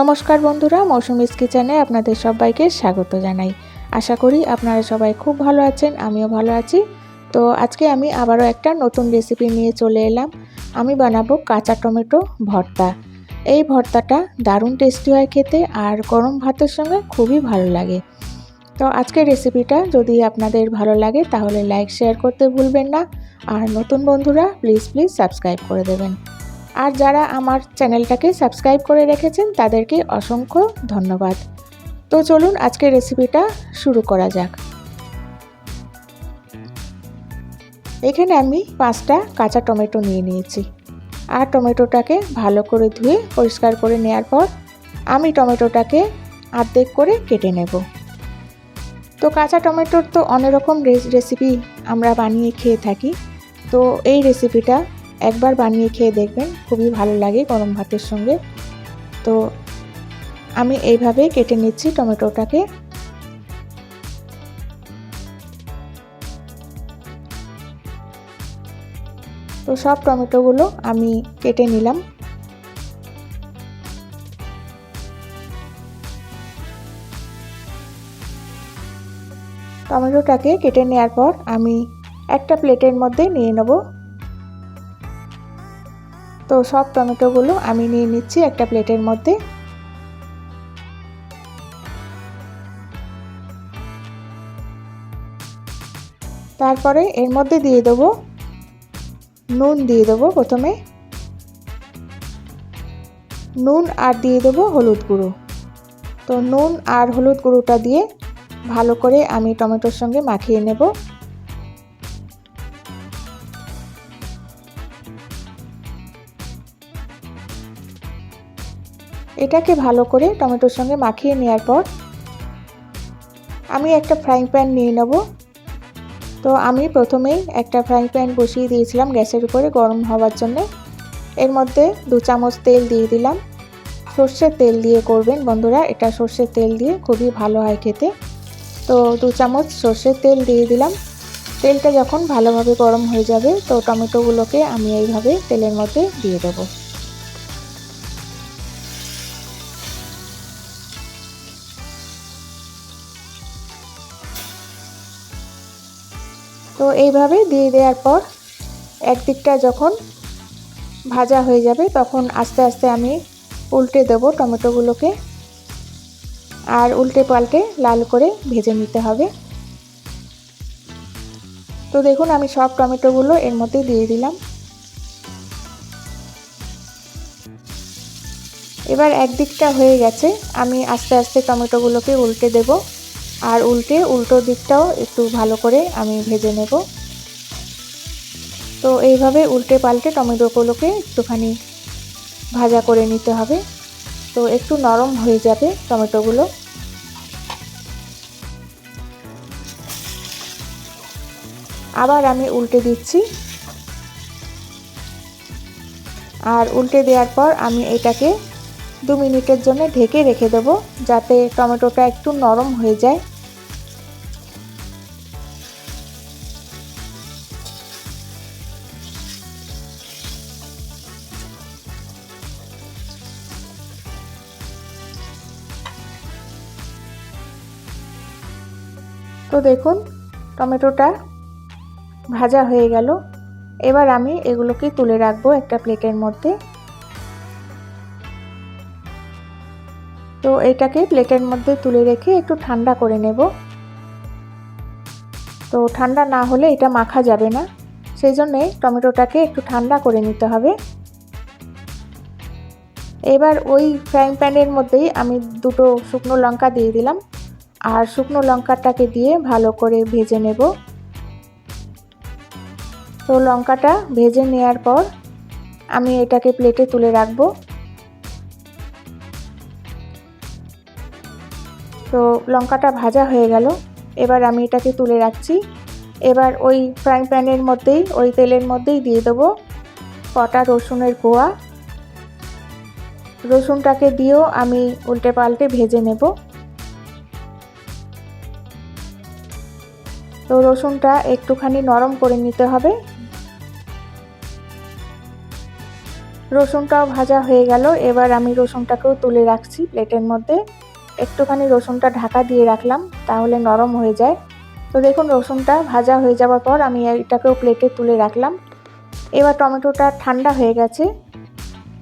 নমস্কার বন্ধুরা মৌসুমিস কিচেনে আপনাদের সবাইকে স্বাগত জানাই। আশা করি আপনারা সবাই খুব ভালো আছেন, আমিও ভালো আছি। তো আজকে আমি আবারও একটা নতুন রেসিপি নিয়ে চলে এলাম। আমি বানাবো কাঁচা টমেটো ভর্তা। এই ভর্তাটা দারুণ টেস্টি হয় খেতে আর গরম ভাতের সঙ্গে খুবই ভালো লাগে। তো আজকের রেসিপিটা যদি আপনাদের ভালো লাগে তাহলে লাইক শেয়ার করতে ভুলবেন না। আর নতুন বন্ধুরা প্লিজ প্লিজ সাবস্ক্রাইব করে দেবেন। আর যারা আমার চ্যানেলটাকে সাবস্ক্রাইব করে রেখেছেন, তাদেরকে অসংখ্য ধন্যবাদ। তো চলুন আজকের রেসিপিটা শুরু করা যাক। এখানে আমি পাঁচটা কাঁচা টমেটো নিয়ে নিয়েছি। আর টমেটোটাকে ভালো করে ধুয়ে পরিষ্কার করে নেওয়ার পর আমি টমেটোটাকে আর্ধেক করে কেটে নেব। তো কাঁচা টমেটোর তো অনেক রকম রেসিপি আমরা বানিয়ে খেয়ে থাকি। তো এই রেসিপিটা একবার বানিয়ে খেয়ে দেখবেন, খুবই ভালো লাগে গরম ভাতের সঙ্গে। তো আমি এইভাবে কেটে নিচ্ছি টমেটোটাকে। তো সব টমেটোগুলো আমি কেটে নিলাম। টমেটোটাকে কেটে নেওয়ার পর আমি একটা প্লেটের মধ্যে নিয়ে নেব। তো সব টমেটোগুলো আমি নিয়ে নিচ্ছি একটা প্লেটের মধ্যে। তারপরে এর মধ্যে দিয়ে দেবো নুন দিয়ে দেবো প্রথমে। নুন আর দিয়ে দেবো হলুদ গুঁড়ো। তো নুন আর হলুদ গুঁড়োটা দিয়ে ভালো করে আমি টমেটোর সঙ্গে মাখিয়ে নেব। এটাকে ভালো করে টমেটোর সঙ্গে মাখিয়ে নেওয়ার পর আমি একটা ফ্রাইং প্যান নিয়ে নেব। তো আমি প্রথমেই একটা ফ্রাইং প্যান বসিয়ে দিয়েছিলাম গ্যাসের উপরে গরম হওয়ার জন্য। এর মধ্যে দু চামচ তেল দিয়ে দিলাম। সর্ষের তেল দিয়ে করবেন বন্ধুরা, এটা সর্ষের তেল দিয়ে খুবই ভালো হয় খেতে। তো দু চামচ সর্ষের তেল দিয়ে দিলাম। তেলটা যখন ভালোভাবে গরম হয়ে যাবে, তো টমেটোগুলোকে আমি এইভাবে তেলের মধ্যে দিয়ে দেবো। তো এইভাবে দিয়ে দেওয়ার পর একদিকটা যখন ভাজা হয়ে যাবে, তখন আস্তে আস্তে আমি উল্টে দেবো টমেটোগুলোকে। আর উল্টে পাল্টে লাল করে ভেজে নিতে হবে। তো দেখুন, আমি সব টমেটোগুলো এর মধ্যে দিয়ে দিলাম। এবার একদিকটা হয়ে গেছে, আমি আস্তে আস্তে টমেটোগুলোকে উল্টে দেবো। আর উল্টে উল্টো দিকটাও একটু ভালো করে আমি ভেজে নেব। তো এইভাবে উল্টে পাল্টে টমেটোগুলোকে একটুখানি ভাজা করে নিতে হবে। তো একটু নরম হয়ে যাবে টমেটোগুলো। আবার আমি উল্টে দিচ্ছি। আর উল্টে দেওয়ার পর আমি এটাকে দু মিনিটের জন্য ঢেকে রেখে দেবো যাতে টমেটোটা একটু নরম হয়ে যায়। তো দেখুন, টমেটোটা ভাজা হয়ে গেল। এবার আমি এগুলোকে তুলে রাখব একটা প্লেটের মধ্যে। তো এটাকে প্লেটের মধ্যে তুলে রেখে একটু ঠান্ডা করে নেব। তো ঠান্ডা না হলে এটা মাখা যাবে না। সেই জন্যে টমেটোটাকে একটু ঠান্ডা করে নিতে হবে। এবার ওই ফ্রাইং প্যানের মধ্যেই আমি দুটো শুকনো লঙ্কা দিয়ে দিলাম। আর শুকনো লঙ্কাটাকে দিয়ে ভালো করে ভেজে নেব। তো লঙ্কাটা ভেজে নেওয়ার পর আমি এটাকে প্লেটে তুলে রাখব। তো লঙ্কাটা ভাজা হয়ে গেল। এবার আমি এটাকে তুলে রাখছি। এবার ওই ফ্রাইং প্যানের মধ্যেই, ওই তেলের মধ্যেই দিয়ে দেবো কটা রসুনের কোয়া রসুনটাকে দিয়েও আমি উল্টে পাল্টে ভেজে নেব। তো রসুনটা একটুখানি নরম করে নিতে হবে। রসুনটাও ভাজা হয়ে গেল, এবার আমি রসুনটাকেও তুলে রাখছি প্লেটের মধ্যে। একটুখানি রসুনটা ঢাকা দিয়ে রাখলাম, তাহলে নরম হয়ে যায়। তো দেখুন, রসুনটা ভাজা হয়ে যাওয়ার পর আমি এটাকেও প্লেটে তুলে রাখলাম। এবার টমেটোটা ঠান্ডা হয়ে গেছে।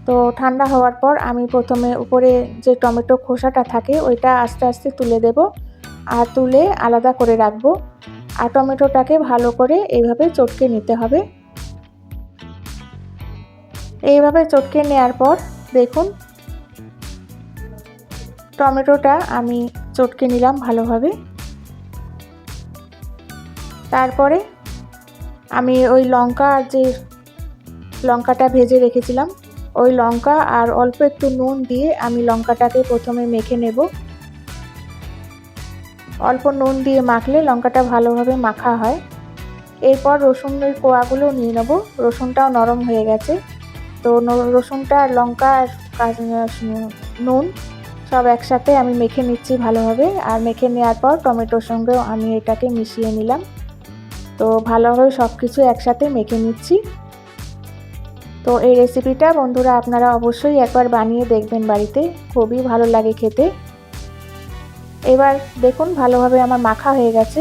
তো ঠান্ডা হওয়ার পর আমি প্রথমে উপরে যে টমেটো খোসাটা থাকে, ওইটা আস্তে আস্তে তুলে দেব। আর তুলে আলাদা করে রাখব। আর টমেটোটাকে ভালো করে এইভাবে চটকে নিতে হবে। এইভাবে চটকে নেওয়ার পর দেখুন, টমেটোটা আমি চটকে নিলাম ভালোভাবে। তারপরে আমি ওই লঙ্কা আর যে লঙ্কাটা ভেজে রেখেছিলাম, ওই লঙ্কা আর অল্প একটু নুন দিয়ে আমি লঙ্কাটাকে প্রথমে মেখে নেব। অল্প নুন দিয়ে মাখলে লঙ্কাটা ভালোভাবে মাখা হয়। এরপর রসুনের কোয়াগুলো নিয়ে নেব। রসুনটাও নরম হয়ে গেছে। তো রসুনটা লঙ্কা আর নুন সব একসাথে আমি মেখে নিচ্ছি ভালোভাবে। আর মেখে নেওয়ার পর টমেটোর সঙ্গেও আমি এটাকে মিশিয়ে নিলাম। তো ভালোভাবে সব কিছু একসাথে মেখে নিচ্ছি। তো এই রেসিপিটা বন্ধুরা আপনারা অবশ্যই একবার বানিয়ে দেখবেন বাড়িতে। খুবই ভালো লাগে খেতে। এবার দেখুন ভালোভাবে আমার মাখা হয়ে গেছে।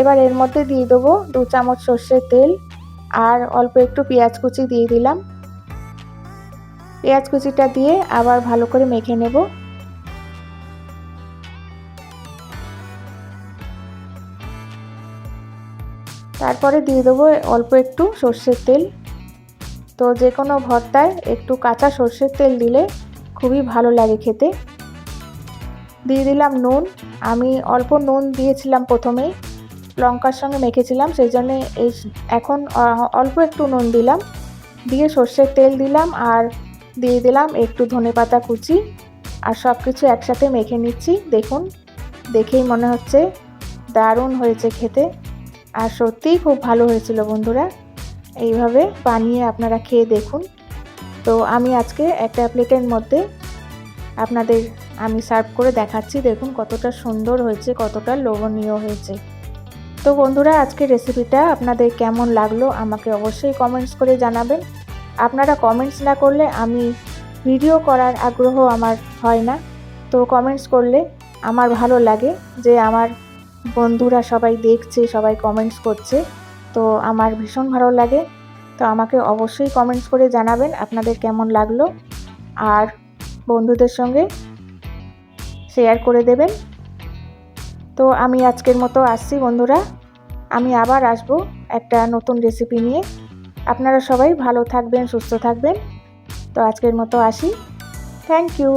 এবার এর মধ্যে দিয়ে দেবো দু চামচ সর্ষের তেল আর অল্প একটু পেঁয়াজ কুচি দিয়ে দিলাম। পেঁয়াজ কুচিটা দিয়ে আবার ভালো করে মেখে নেব। তারপরে দিয়ে দেবো অল্প একটু সর্ষের তেল। তো যে কোনো ভর্তায় একটু কাঁচা সর্ষের তেল দিলে খুবই ভালো লাগে খেতে। দিয়ে দিলাম নুন। আমি অল্প নুন দিয়েছিলাম প্রথমেই, লঙ্কার সঙ্গে মেখেছিলাম, সেই জন্যে এই এখন অল্প একটু নুন দিলাম। দিয়ে সর্ষের তেল দিলাম আর দিয়ে দিলাম একটু ধনে পাতা কুচি আর সব কিছু একসাথে মেখে নিচ্ছি। দেখুন, দেখেই মনে হচ্ছে দারুণ হয়েছে খেতে। আর সত্যিই খুব ভালো হয়েছিল বন্ধুরা। এইভাবে বানিয়ে আপনারা খেয়ে দেখুন। তো আমি আজকে একটা প্লেটের মধ্যে আপনাদের আমি সার্ভ করে দেখাচ্ছি, দেখুন কতটা সুন্দর হয়েছে, কতটা লোভনীয় হয়েছে। তো বন্ধুরা আজকে রেসিপিটা আপনাদের কেমন লাগল আমাকে অবশ্যই কমেন্টস করে জানাবেন। আপনারা কমেন্টস না করলে আমি ভিডিও করার আগ্রহ আমার হয় না। তো কমেন্টস করলে আমার ভালো লাগে যে আমার বন্ধুরা সবাই দেখছে, সবাই কমেন্টস করছে। তো আমার ভীষণ ভালো লাগে। তো আমাকে অবশ্যই কমেন্টস করে জানাবেন আপনাদের কেমন লাগল। আর বন্ধুদের সঙ্গে শেয়ার করে দেবেন। তো আমি আজকের মতো আসছি বন্ধুরা। আমি আবার আসব একটা নতুন রেসিপি নিয়ে। আপনারা সবাই ভালো থাকবেন, সুস্থ থাকবেন। তো আজকের মতো আসি। Thank you